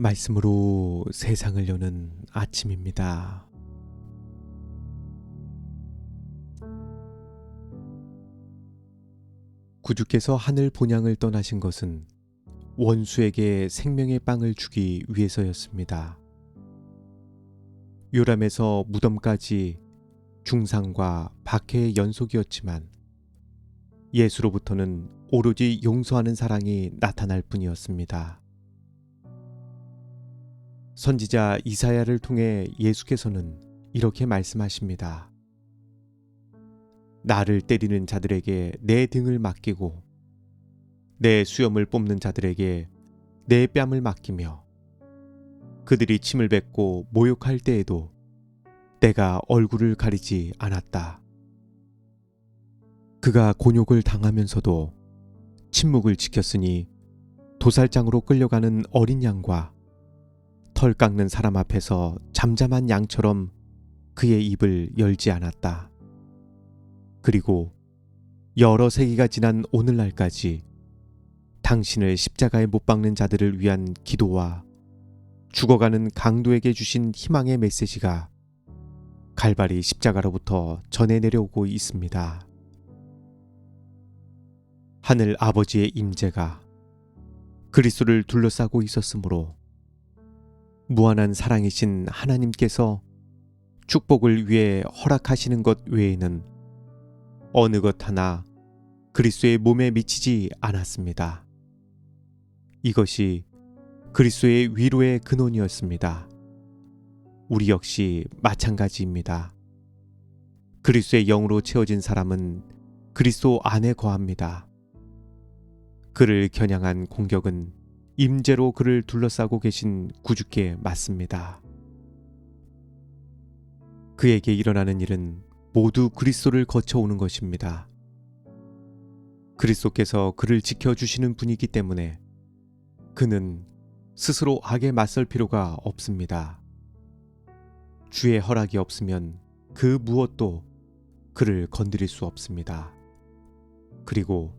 말씀으로 세상을 여는 아침입니다. 구주께서 하늘 본향을 떠나신 것은 원수에게 생명의 빵을 주기 위해서였습니다. 요람에서 무덤까지 중상과 박해의 연속이었지만 예수로부터는 오로지 용서하는 사랑이 나타날 뿐이었습니다. 선지자 이사야를 통해 예수께서는 이렇게 말씀하십니다. 나를 때리는 자들에게 내 등을 맡기고 내 수염을 뽑는 자들에게 내 뺨을 맡기며 그들이 침을 뱉고 모욕할 때에도 내가 얼굴을 가리지 않았다. 그가 곤욕을 당하면서도 침묵을 지켰으니 도살장으로 끌려가는 어린 양과 털 깎는 사람 앞에서 잠잠한 양처럼 그의 입을 열지 않았다. 그리고 여러 세기가 지난 오늘날까지 당신을 십자가에 못 박는 자들을 위한 기도와 죽어가는 강도에게 주신 희망의 메시지가 갈바리 십자가로부터 전해 내려오고 있습니다. 하늘 아버지의 임재가 그리스도를 둘러싸고 있었으므로 무한한 사랑이신 하나님께서 축복을 위해 허락하시는 것 외에는 어느 것 하나 그리스도의 몸에 미치지 않았습니다. 이것이 그리스도의 위로의 근원이었습니다. 우리 역시 마찬가지입니다. 그리스도의 영으로 채워진 사람은 그리스도 안에 거합니다. 그를 겨냥한 공격은 임재로 그를 둘러싸고 계신 구주께 맞습니다. 그에게 일어나는 일은 모두 그리스도를 거쳐오는 것입니다. 그리스도께서 그를 지켜주시는 분이기 때문에 그는 스스로 악에 맞설 필요가 없습니다. 주의 허락이 없으면 그 무엇도 그를 건드릴 수 없습니다. 그리고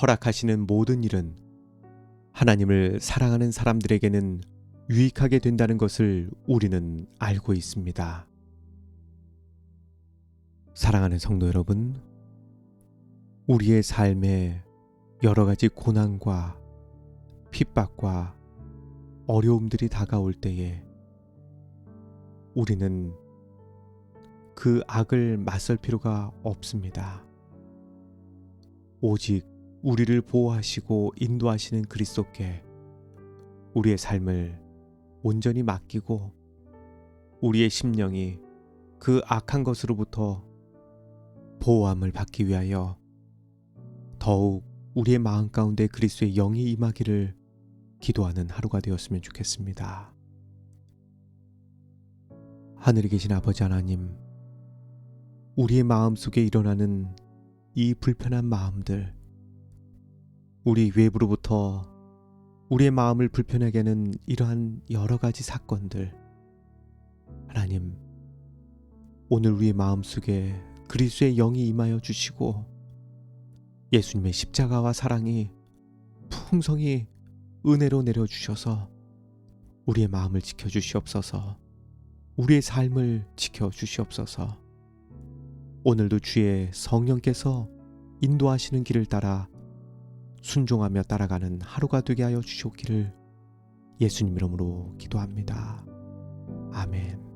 허락하시는 모든 일은 하나님을 사랑하는 사람들에게는 유익하게 된다는 것을 우리는 알고 있습니다. 사랑하는 성도 여러분, 우리의 삶에 여러 가지 고난과 핍박과 어려움들이 다가올 때에 우리는 그 악을 맞설 필요가 없습니다. 오직 우리를 보호하시고 인도하시는 그리스도께 우리의 삶을 온전히 맡기고 우리의 심령이 그 악한 것으로부터 보호함을 받기 위하여 더욱 우리의 마음 가운데 그리스도의 영이 임하기를 기도하는 하루가 되었으면 좋겠습니다. 하늘에 계신 아버지 하나님, 우리의 마음 속에 일어나는 이 불편한 마음들, 우리 외부로부터 우리의 마음을 불편하게 하는 이러한 여러 가지 사건들, 하나님, 오늘 우리의 마음 속에 그리스의 영이 임하여 주시고 예수님의 십자가와 사랑이 풍성히 은혜로 내려 주셔서 우리의 마음을 지켜 주시옵소서. 우리의 삶을 지켜 주시옵소서. 오늘도 주의 성령께서 인도하시는 길을 따라 순종하며 따라가는 하루가 되게 하여 주시옵기를 예수님 이름으로 기도합니다. 아멘.